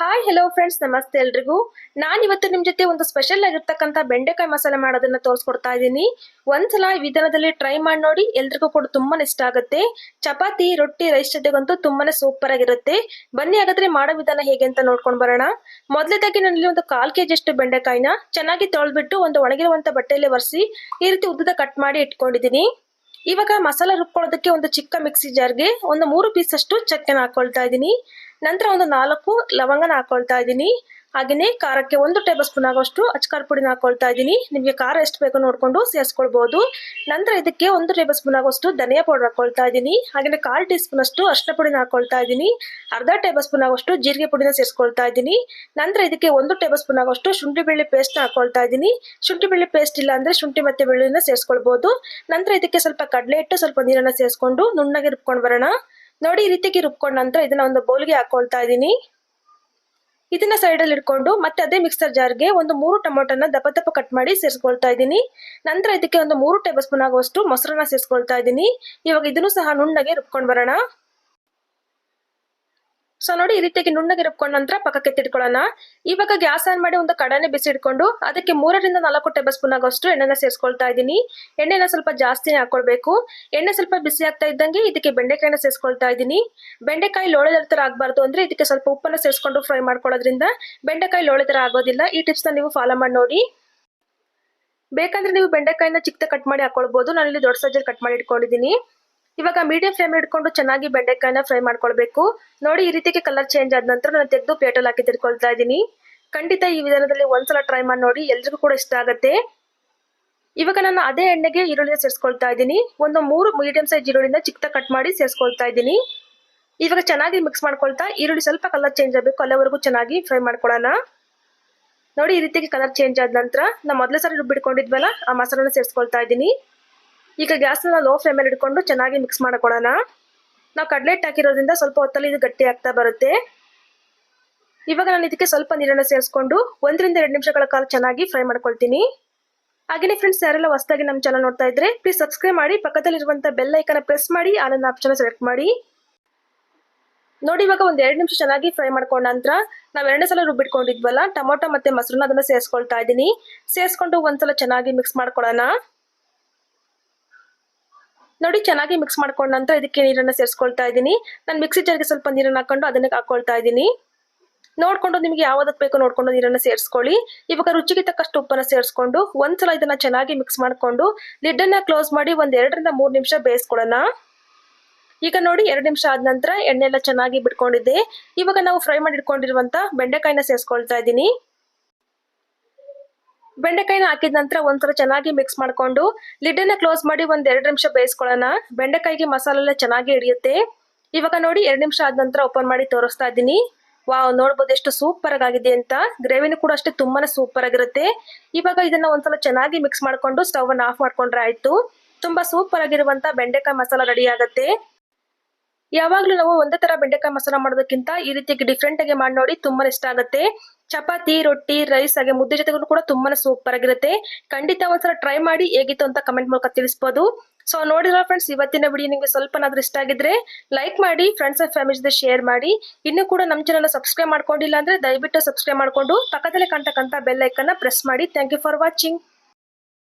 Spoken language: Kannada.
ಹಾಯ್ ಹೆಲೋ ಫ್ರೆಂಡ್ಸ್ ನಮಸ್ತೆ ಎಲ್ರಿಗೂ. ನಾನು ಇವತ್ತು ನಿಮ್ಮ ಜೊತೆ ಒಂದು ಸ್ಪೆಷಲ್ ಆಗಿರ್ತಕ್ಕಂಥ ಬೆಂಡೆಕಾಯಿ ಮಸಾಲೆ ಮಾಡೋದನ್ನ ತೋರಿಸ್ಕೊಡ್ತಾ ಇದ್ದೀನಿ ಒಂದ್ಸಲ ಈ ವಿಧಾನದಲ್ಲಿ ಟ್ರೈ ಮಾಡಿ ನೋಡಿ, ಎಲ್ರಿಗೂ ಕೂಡ ತುಂಬಾನೇ ಇಷ್ಟ ಆಗುತ್ತೆ. ಚಪಾತಿ, ರೊಟ್ಟಿ ರೈಸ್ ಜೊತೆಗಂತೂ ತುಂಬಾನೇ ಸೂಪರ್ ಆಗಿರುತ್ತೆ. ಬನ್ನಿ ಹಾಗಾದ್ರೆ ಮಾಡೋ ವಿಧಾನ ಹೇಗೆ ಅಂತ ನೋಡ್ಕೊಂಡು ಬರೋಣ. ಮೊದಲೇದಾಗಿ ನಾನಿಲ್ಲಿ ಒಂದು ಕಾಲ್ ಕೆಜಿ ಅಷ್ಟು ಬೆಂಡೆಕಾಯಿನ ಚೆನ್ನಾಗಿ ತೊಳೆದ್ಬಿಟ್ಟು ಒಂದು ಒಣಗಿರುವಂತ ಬಟ್ಟೆಯಲ್ಲಿ ಒರೆಸಿ, ಈ ರೀತಿ ಉದ್ದದ ಕಟ್ ಮಾಡಿ ಇಟ್ಕೊಂಡಿದ್ದೀನಿ ಇವಾಗ ಮಸಾಲ ರುಬ್ಕೊಳ್ಳೋದಕ್ಕೆ ಒಂದು ಚಿಕ್ಕ ಮಿಕ್ಸಿ ಜಾರ್ಗೆ ಒಂದು ಮೂರು ಪೀಸ್ ಅಷ್ಟು ಚಕ್ಕೆನ ಹಾಕೊಳ್ತಾ ಇದ್ದೀನಿ. ನಂತರ ಒಂದು ನಾಲ್ಕು ಲವಂಗನ ಹಾಕೊಳ್ತಾ ಇದ್ದೀನಿ. ಹಾಗೆಯೇ ಖಾರಕ್ಕೆ ಒಂದು ಟೇಬಲ್ ಸ್ಪೂನ್ ಆಗೋಷ್ಟು ಅಚ್ಕಾರ್ ಪುಡಿನ ಹಾಕೊಳ್ತಾ ಇದ್ದೀನಿ. ನಿಮಗೆ ಖಾರ ಎಷ್ಟು ಬೇಕೋ ನೋಡಿಕೊಂಡು ಸೇರಿಸ್ಕೊಳ್ಬೋದು. ನಂತರ ಇದಕ್ಕೆ ಒಂದು ಟೇಬಲ್ ಸ್ಪೂನ್ ಆಗೋಷ್ಟು ಧನಿಯಾ ಪೌಡರ್ ಹಾಕೊಳ್ತಾ ಇದ್ದೀನಿ. ಹಾಗೆಯೇ ಕಾಲು ಟೀ ಸ್ಪೂನ್ ಅಷ್ಟು ಅರ್ಶಿನ ಪುಡಿನ ಹಾಕೊಳ್ತಾ ಇದ್ದೀನಿ. ಅರ್ಧ ಟೇಬಲ್ ಸ್ಪೂನ್ ಆಗೋಷ್ಟು ಜೀರಿಗೆ ಪುಡಿನ ಸೇರಿಸ್ಕೊಳ್ತಾ ಇದ್ದೀನಿ. ನಂತರ ಇದಕ್ಕೆ ಒಂದು ಟೇಬಲ್ ಸ್ಪೂನ್ ಆಗೋಷ್ಟು ಶುಂಠಿ ಬೆಳ್ಳಿ ಪೇಸ್ಟ್ ಹಾಕೊಳ್ತಾ ಇದ್ದೀನಿ. ಶುಂಠಿ ಬೆಳ್ಳಿ ಪೇಸ್ಟ್ ಇಲ್ಲ ಅಂದ್ರೆ ಶುಂಠಿ ಮತ್ತೆ ಬೆಳ್ಳುಳ್ಳಿನ ಸೇರಿಸ್ಕೊಳ್ಬೋದು. ನಂತರ ಇದಕ್ಕೆ ಸ್ವಲ್ಪ ಕಡಲೆ ಇಟ್ಟು ಸ್ವಲ್ಪ ನೀರನ್ನ ಸೇರಿಸ್ಕೊಂಡು ನುಣ್ಣಗೆ ರುಬ್ಕೊಂಡು ಬರೋಣ. ನೋಡಿ ಈ ರೀತಿಗೆ ರುಬ್ಕೊಂಡ ನಂತರ ಇದನ್ನ ಒಂದು ಬೌಲ್ಗೆ ಹಾಕೊಳ್ತಾ ಇದ್ದೀನಿ. ಇದನ್ನ ಸೈಡ್ ಅಲ್ಲಿ ಇಟ್ಕೊಂಡು ಮತ್ತೆ ಅದೇ ಮಿಕ್ಸರ್ ಜಾರ್ಗೆ ಒಂದು ಮೂರು ಟೊಮೊಟೊನ ದಪ್ಪ ದಪ್ಪ ಕಟ್ ಮಾಡಿ ಸೇರಿಸ್ಕೊಳ್ತಾ ಇದ್ದೀನಿ. ನಂತರ ಇದಕ್ಕೆ ಒಂದು ಮೂರು ಟೇಬಲ್ ಸ್ಪೂನ್ ಆಗುವಷ್ಟು ಮೊಸರನ್ನ ಸೇರಿಸ್ಕೊಳ್ತಾ ಇದ್ದೀನಿ. ಇವಾಗ ಇದನ್ನು ಸಹ ನುಣ್ಣಗೆ ರುಬ್ಕೊಂಡು ಬರೋಣ. ಸೊ ನೋಡಿ, ಈ ರೀತಿಯಾಗಿ ನುಣ್ಣಗೆ ರುಬ್ಕೊಂಡ ನಂತರ ಪಕ್ಕಕ್ಕೆ ತಿಡ್ಕೊಳ್ಳೋಣ ಇವಾಗ ಗ್ಯಾಸ್ ಆನ್ ಮಾಡಿ ಒಂದು ಕಡಾನೆ ಬಿಸಿ ಇಟ್ಕೊಂಡು ಅದಕ್ಕೆ ಮೂರರಿಂದ ನಾಲ್ಕು ಟೇಬಲ್ ಸ್ಪೂನ್ ಆಗೋಷ್ಟು ಎಣ್ಣೆನ ಸೇರಿಸ್ಕೊಳ್ತಾ ಇದ್ದೀನಿ. ಎಣ್ಣೆನ ಸ್ವಲ್ಪ ಜಾಸ್ತಿನೇ ಹಾಕೊಳ್ಬೇಕು. ಎಣ್ಣೆ ಸ್ವಲ್ಪ ಬಿಸಿ ಆಗ್ತಾ ಇದ್ದಂಗೆ ಇದಕ್ಕೆ ಬೆಂಡೆಕಾಯಿನ ಸೇರಿಸ್ಕೊಳ್ತಾ ಇದ್ದೀನಿ. ಬೆಂಡೆಕಾಯಿ ಲೋಳೆ ಥರ ಆಗಬಾರ್ದು ಅಂದ್ರೆ ಇದಕ್ಕೆ ಸ್ವಲ್ಪ ಉಪ್ಪನ್ನ ಸೇರಿಸ್ಕೊಂಡು ಫ್ರೈ ಮಾಡ್ಕೊಳ್ಳೋದ್ರಿಂದ ಬೆಂಡೆಕಾಯಿ ಲೋಳೆ ಥರ ಆಗೋದಿಲ್ಲ. ಈ ಟಿಪ್ಸ್ನ ನೀವು ಫಾಲೋ ಮಾಡಿ ನೋಡಿ. ಬೇಕಂದ್ರೆ ನೀವು ಬೆಂಡೆಕಾಯಿನ ಚಿಕ್ಕ ಕಟ್ ಮಾಡಿ ಹಾಕೊಳ್ಬಹುದು ನಾನು ಇಲ್ಲಿ ದೊಡ್ಡ ಸಜ್ಜಲ್ಲಿ ಕಟ್ ಮಾಡಿ ಇಟ್ಕೊಂಡಿದ್ದೀನಿ. ಇವಾಗ ಮೀಡಿಯಂ ಫ್ಲೇಮ್ ಇಟ್ಕೊಂಡು ಚೆನ್ನಾಗಿ ಬೆಂಡೆಕಾಯಿನ ಫ್ರೈ ಮಾಡ್ಕೊಳ್ಬೇಕು. ನೋಡಿ, ಈ ರೀತಿಗೆ ಕಲರ್ ಚೇಂಜ್ ಆದ ನಂತರ ನಾನು ತೆಗೆದು ಪ್ಲೇಟಲ್ಲಿ ಹಾಕಿ ತಿರ್ಕೊಳ್ತಾ ಇದ್ದೀನಿ. ಖಂಡಿತ ಈ ವಿಧಾನದಲ್ಲಿ ಒಂದ್ಸಲ ಟ್ರೈ ಮಾಡಿ ನೋಡಿ, ಎಲ್ರಿಗೂ ಕೂಡ ಇಷ್ಟ ಆಗುತ್ತೆ. ಇವಾಗ ನಾನು ಅದೇ ಎಣ್ಣೆಗೆ ಈರುಳ್ಳಿನ ಸೇರಿಸ್ಕೊಳ್ತಾ ಇದ್ದೀನಿ. ಒಂದು ಮೂರು ಮೀಡಿಯಂ ಸೈಜ್ ಈರುಳ್ಳಿನ ಚಿಕ್ಕ ಕಟ್ ಮಾಡಿ ಸೇರಿಸ್ಕೊಳ್ತಾ ಇದ್ದೀನಿ. ಇವಾಗ ಚೆನ್ನಾಗಿ ಮಿಕ್ಸ್ ಮಾಡ್ಕೊಳ್ತಾ, ಈರುಳ್ಳಿ ಸ್ವಲ್ಪ ಕಲರ್ ಚೇಂಜ್ ಆಗಬೇಕು, ಅಲ್ಲಿವರೆಗೂ ಚೆನ್ನಾಗಿ ಫ್ರೈ ಮಾಡ್ಕೊಳ್ಳೋಣ. ನೋಡಿ, ಈ ರೀತಿಗೆ ಕಲರ್ ಚೇಂಜ್ ಆದ ನಂತರ ನಾವು ಮೊದಲೇ ಸಾರಿ ರುಬ್ಬಿಟ್ಕೊಂಡಿದ್ವಲ್ಲ, ಆ ಮಸಾಲನ ಸೇರಿಸ್ಕೊಳ್ತಾ ಇದ್ದೀನಿ. ಈಗ ಗ್ಯಾಸ್ನ ಲೋ ಫ್ಲೇಮಲ್ಲಿ ಇಟ್ಕೊಂಡು ಚೆನ್ನಾಗಿ ಮಿಕ್ಸ್ ಮಾಡ್ಕೊಳ್ಳೋಣ ನಾವು ಕಡಲೆ ಹಿಟ್ಟು ಹಾಕಿರೋದ್ರಿಂದ ಸ್ವಲ್ಪ ಹೊತ್ತಲ್ಲಿ ಇದು ಗಟ್ಟಿ ಆಗ್ತಾ ಬರುತ್ತೆ. ಇವಾಗ ನಾನು ಇದಕ್ಕೆ ಸ್ವಲ್ಪ ನೀರನ್ನು ಸೇರಿಸ್ಕೊಂಡು ಒಂದರಿಂದ ಎರಡು ನಿಮಿಷಗಳ ಕಾಲ ಚೆನ್ನಾಗಿ ಫ್ರೈ ಮಾಡ್ಕೊಳ್ತೀನಿ. ಹಾಗೆಯೇ ಫ್ರೆಂಡ್ಸ್ ಯಾರೆಲ್ಲ ಹೊಸದಾಗಿ ನಮ್ಮ ಚಾನಲ್ ನೋಡ್ತಾ ಇದ್ರೆ ಪ್ಲೀಸ್ ಸಬ್ಸ್ಕ್ರೈಬ್ ಮಾಡಿ ಪಕ್ಕದಲ್ಲಿರುವಂಥ ಬೆಲ್ ಐಕನ ಪ್ರೆಸ್ ಮಾಡಿ ಆನಂದ್ ಆಪ್ಷನ್ ಸೆಲೆಕ್ಟ್ ಮಾಡಿ. ನೋಡಿ ಇವಾಗ ಒಂದು ಎರಡು ನಿಮಿಷ ಚೆನ್ನಾಗಿ ಫ್ರೈ ಮಾಡ್ಕೊಂಡ ನಂತರ ನಾವು ಎರಡನೇ ಸಲ ರುಬ್ಬಿಟ್ಕೊಂಡಿದ್ವಲ್ಲ ಟೊಮೊಟೊ ಮತ್ತೆ ಮೊಸರನ್ನ ಅದನ್ನು ಸೇರಿಸ್ಕೊಳ್ತಾ ಇದ್ದೀನಿ. ಸೇರಿಸ್ಕೊಂಡು ಒಂದ್ಸಲ ಚೆನ್ನಾಗಿ ಮಿಕ್ಸ್ ಮಾಡ್ಕೊಳ್ಳೋಣ ನೋಡಿ, ಚೆನ್ನಾಗಿ ಮಿಕ್ಸ್ ಮಾಡ್ಕೊಂಡ ನಂತರ ಇದಕ್ಕೆ ನೀರನ್ನ ಸೇರಿಸ್ಕೊಳ್ತಾ ಇದ್ದೀನಿ. ನಾನು ಮಿಕ್ಸಿ ಜಾರ್ಗೆ ಸ್ವಲ್ಪ ನೀರನ್ನ ಹಾಕೊಂಡು ಅದನ್ನ ಹಾಕೊಳ್ತಾ ಇದ್ದೀನಿ. ನೋಡಿಕೊಂಡು ನಿಮಗೆ ಯಾವ್ದಕ್ಕೆ ಬೇಕೋ ನೋಡ್ಕೊಂಡು ನೀರನ್ನ ಸೇರಿಸ್ಕೊಳ್ಳಿ. ಇವಾಗ ರುಚಿಗೆ ತಕ್ಕಷ್ಟು ಉಪ್ಪನ್ನ ಸೇರಿಸ್ಕೊಂಡು ಒಂದ್ಸಲ ಇದನ್ನ ಚೆನ್ನಾಗಿ ಮಿಕ್ಸ್ ಮಾಡಿಕೊಂಡು ಲಿಡ್ಡನ್ನು ಕ್ಲೋಸ್ ಮಾಡಿ ಒಂದು ಎರಡರಿಂದ ಮೂರು ನಿಮಿಷ ಬೇಯಿಸ್ಕೊಳ್ಳೋಣ. ಈಗ ನೋಡಿ, ಎರಡು ನಿಮಿಷ ಆದ ನಂತರ ಎಣ್ಣೆ ಎಲ್ಲ ಚೆನ್ನಾಗಿ ಬಿಟ್ಕೊಂಡಿದ್ದೆ. ಇವಾಗ ನಾವು ಫ್ರೈ ಮಾಡಿ ಇಟ್ಕೊಂಡಿರುವಂತ ಬೆಂಡೆಕಾಯಿನ ಸೇರಿಸ್ಕೊಳ್ತಾ ಇದ್ದೀನಿ. ಬೆಂಡೆಕಾಯಿನ ಹಾಕಿದ ನಂತರ ಒಂಥರ ಚೆನ್ನಾಗಿ ಮಿಕ್ಸ್ ಮಾಡ್ಕೊಂಡು ಲಿಡ್ಡನ್ನ ಕ್ಲೋಸ್ ಮಾಡಿ ಒಂದ್ ಎರಡು ನಿಮಿಷ ಬೇಯಿಸ್ಕೊಳ್ಳೋಣ. ಬೆಂಡೆಕಾಯಿಗೆ ಮಸಾಲೆಲ್ಲ ಚೆನ್ನಾಗಿ ಹಿಡಿಯುತ್ತೆ. ಇವಾಗ ನೋಡಿ ಎರಡು ನಿಮಿಷ ಆದ ನಂತರ ಓಪನ್ ಮಾಡಿ ತೋರಿಸ್ತಾ ಇದ್ದೀನಿ. ವಾವ್, ನೋಡ್ಬೋದು ಎಷ್ಟು ಸೂಪರ್ ಆಗಿದೆ ಅಂತ. ಗ್ರೇವಿನೂ ಕೂಡ ಅಷ್ಟೇ ತುಂಬಾನೇ ಸೂಪರ್ ಆಗಿರುತ್ತೆ. ಇವಾಗ ಇದನ್ನ ಒಂದ್ಸಲ ಚೆನ್ನಾಗಿ ಮಿಕ್ಸ್ ಮಾಡ್ಕೊಂಡು ಸ್ಟವ್ ಅನ್ನ ಆಫ್ ಮಾಡ್ಕೊಂಡ್ರೆ ಆಯ್ತು. ತುಂಬಾ ಸೂಪರ್ ಆಗಿರುವಂತ ಬೆಂಡೆಕಾಯಿ ಮಸಾಲ ರೆಡಿ ಆಗುತ್ತೆ. ಯಾವಾಗ್ಲೂ ನಾವು ಒಂದೇ ತರ ಬೆಂಡೆಕಾಯಿ ಮಸಾಲ ಮಾಡೋದಕ್ಕಿಂತ ಈ ರೀತಿ ಡಿಫ್ರೆಂಟ್ ಆಗಿ ಮಾಡಿ ನೋಡಿ ತುಂಬಾ ಇಷ್ಟ ಆಗುತ್ತೆ. ಚಪಾತಿ, ರೊಟ್ಟಿ ರೈಸ್ ಹಾಗೆ ಮುದ್ದೆ ಜೊತೆಗೂ ಕೂಡ ತುಂಬಾನೇ ಸೂಪರ್ ಆಗಿರುತ್ತೆ. ಖಂಡಿತ ಒಂದ್ಸಲ ಟ್ರೈ ಮಾಡಿ ಹೇಗಿತ್ತು ಅಂತ ಕಮೆಂಟ್ ಮೂಲಕ ತಿಳಿಸಬಹುದು ಸೊ ನೋಡಿದ್ರ ಫ್ರೆಂಡ್ಸ್ ಇವತ್ತಿನ ವಿಡಿಯೋ ನಿಮಗೆ ಸ್ವಲ್ಪನಾದ್ರೂ ಇಷ್ಟ ಆಗಿದ್ರೆ ಲೈಕ್ ಮಾಡಿ ಫ್ರೆಂಡ್ಸ್ ಅಂಡ್ ಫ್ಯಾಮಿಲಿ ಜೊತೆ ಶೇರ್ ಮಾಡಿ. ಇನ್ನು ಕೂಡ ನಮ್ಮ ಚಾನಲ್ ಸಬ್ಸ್ಕ್ರೈಬ್ ಮಾಡ್ಕೊಂಡಿಲ್ಲ ಅಂದ್ರೆ ದಯವಿಟ್ಟು ಸಬ್ಸ್ಕ್ರೈಬ್ ಮಾಡ್ಕೊಂಡು ಪಕ್ಕದಲ್ಲಿ ಕಾಣ್ತಕ್ಕಂಥ ಬೆಲ್ ಐಕನ್ನ ಪ್ರೆಸ್ ಮಾಡಿ. Thank you for watching